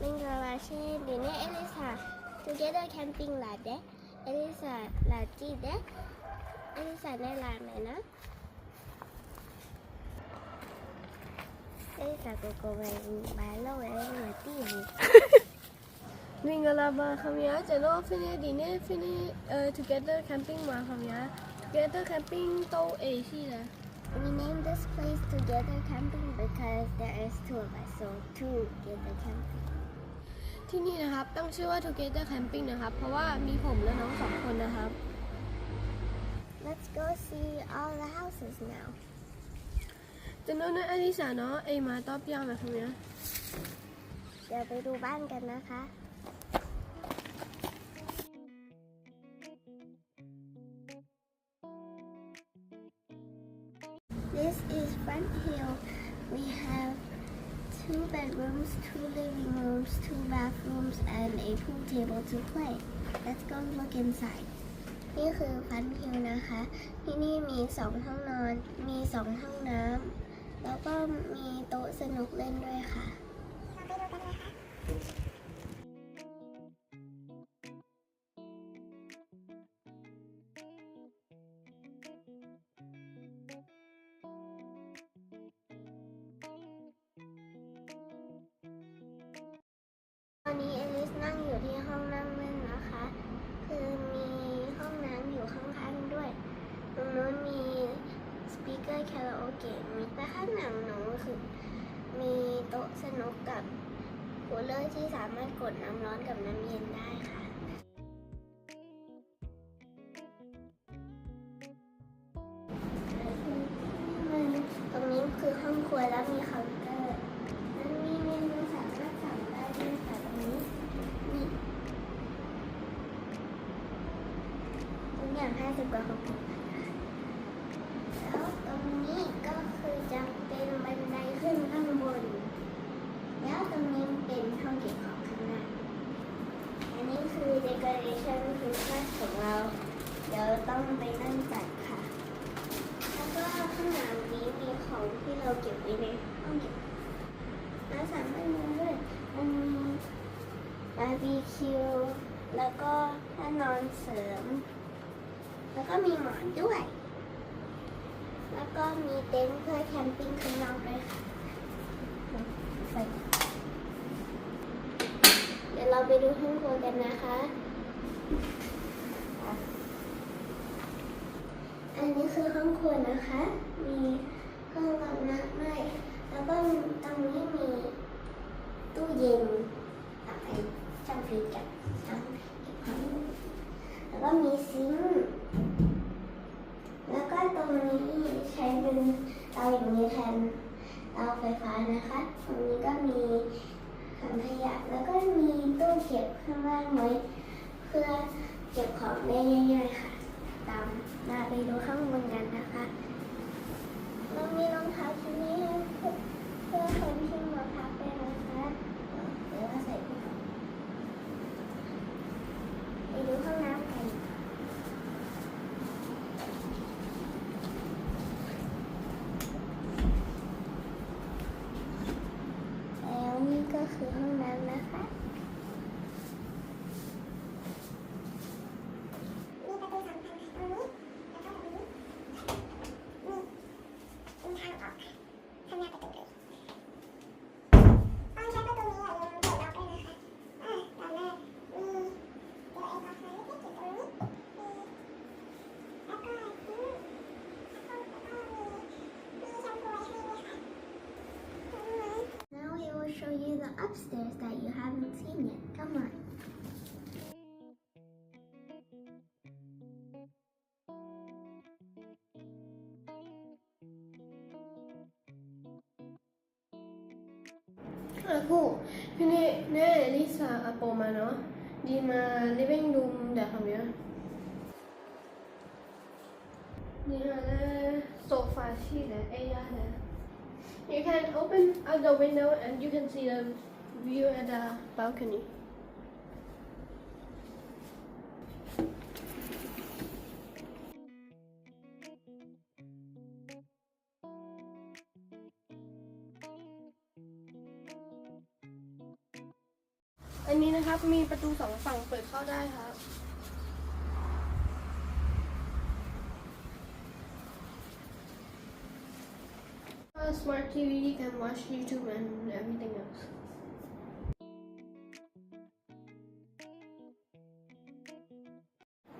Mingalashi Dine Elisa. Together camping lade. Elisa laji de. Elisa ne lamena. Elisa koko balo e mati. Mingala ma hamya chalo fine dine fine eh, together camping ma hamya. Together camping to e hi la. We named this place Together Camping because there is two of us, so two Together Camping. ที่นี่นะครับตั้งชื่อว่า Together Camping นะครับ เพราะว่ามีผมและน้องสองคนนะครับ Let's go see all the houses now จะนอนในอลิสาเนาะไอมาตอบยางแบบนี้เดี๋ยวไปดูบ้านกันนะคะ This is Front Hill. We have two bedrooms, two living rooms, two bathrooms, and a pool table to play. Let's go look inside. นี่คือฟันฮิลนะคะ ที่นี่มีสองห้องนอน มีสองห้องน้ำ แล้วก็มีโต๊ะสนุกเล่นด้วยค่ะเราไปดูกันนะคะ อยู่ที่ห้องนั่งเล่นนะคะ คือมีห้องน้ำอยู่ข้างๆด้วย ตรงนู้นมีสปีกเกอร์คาราโอเกะมีแต่ข้างหลังหนูคือ มีโต๊ะสนุกกับคูลเลอร์ที่สามารถกดน้ำร้อนกับน้ำเย็นได้ค่ะ กอย่าง50กว่าของผมแล้วตรงนี้ก็คือจะเป็นบันไดขึ้นข้างบน แล้วตรงนี้เป็นห้องเก็บของข้างหน้า อันนี้คือ decoration คริสต์มาสของเรา เดี๋ยวต้องไปนั่งจัดค่ะ แล้วก็ข้างหลังนี้มีของที่เราเก็บไว้ในห้องเก็บแล้วสามารถมีด้วยมันมีบาร์บีคิวแล้วก็ท่านอนเสริม แล้วก็มีหมอนด้วย แล้วก็มีเต็นท์เพื่อแคมปิ้งข้างนอกด้วยค่ะเดี๋ยวเราไปดูห้องครัวกันนะคะ อันนี้คือห้องครัวนะคะ มีเครื่องรองน้ำไม่แล้วก็ตรงนี้มีตู้เย็นเอาไปช่างฟรีซกับช่างเก็บของแล้วก็มีซิงค์แล้วก็ตรงนี้ใช้ เป็นเตาอย่างนี้แทนเตาไฟฟ้านะคะตรงนี้ก็มีถังขยะแล้วก็มีตู้เก็บข้างล่างไว้เพื่อเก็บของได้ง่ายๆค่ะ ตามมาไปดูข้างบนกันนะคะ upstairs that you haven't seen yet. Come on. Lisa mana di living room sofa. Eh, you can open out the window and you can see them view at the balcony. รงนี้นะครับ มีประตูสองฝั่งเปิดเข้าได้ครับ A smart TV, you can watch YouTube and everything else.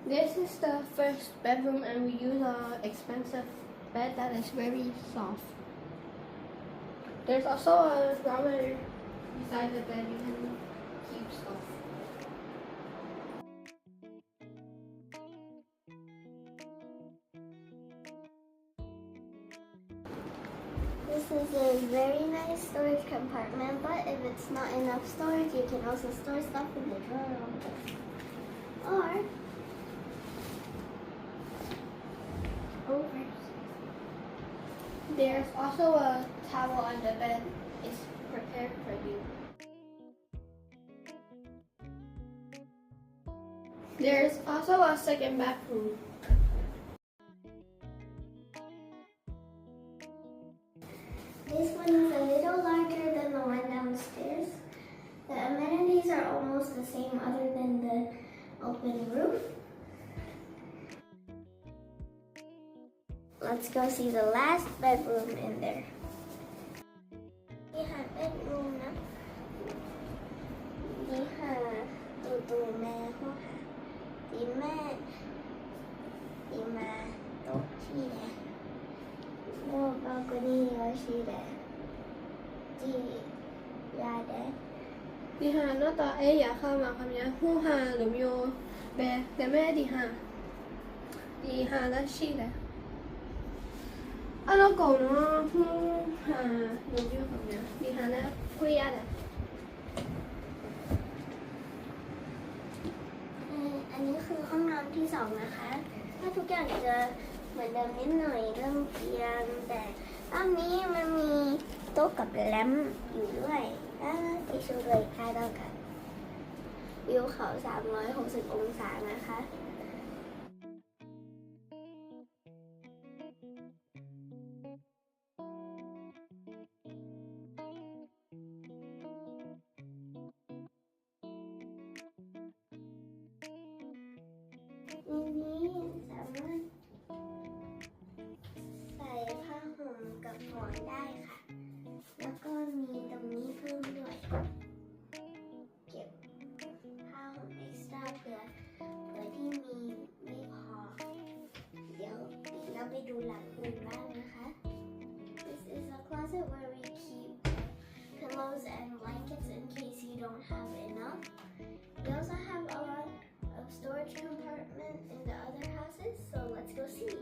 This is the first bedroom, and we use a expensive bed that is very soft. There's also a drawer beside the bed you can keep stuff. This is a very nice storage compartment, but if it's not enough storage, you can also store stuff in the drawer. Or There's also a towel on the bed. It's prepared for you. There's also a second bathroom. This one is a little larger than the one downstairs. The amenities are almost the same other than the open roof. Let's go see the last bedroom in there. We ะนตูตูแม่ห้องค่ตีแม่ตีมาโต๊ะที่แดโลกบัลกอนี่โยชิแดงจียาแดดิฮาโนตาเออยากเข้ามาคำนี้ฮู้ฮาหรือโยแบแต่แม่ดิฮาดิฮาแล้วชีแดงะอะเราก่อนเนาะฮู้ฮาหรือโยคำนี้ดีฮาแล้วคุยอะไรเอ่ออันนี้คือห้องนอนที่สองนะคะ ถ้าทุกอย่างจะเหมือนเดิมนิดหน่อยเรื่องเตียงแต่รอบนี้มันมีโต๊ะกับแรมอยู่ด้วยอ่าไปชูเลยค่าเท่ากันวิวเขา 360 องศานะคะ ทีนี้สามารถใส่ผ้าห่มกับหมอนได้ค่ะ แล้วก็มีตรงนี้เพิ่มด้วย เก็บผ้าห่มเอ็กซ์ตร้าเผื่อเผื่อที่มีไม่พอ เดี๋ยวเราไปดูหลังอื่นบ้างนะคะ This is a closet where we keep pillows and blankets in case you don't have enough. Storage compartment in the other houses, so let's go see.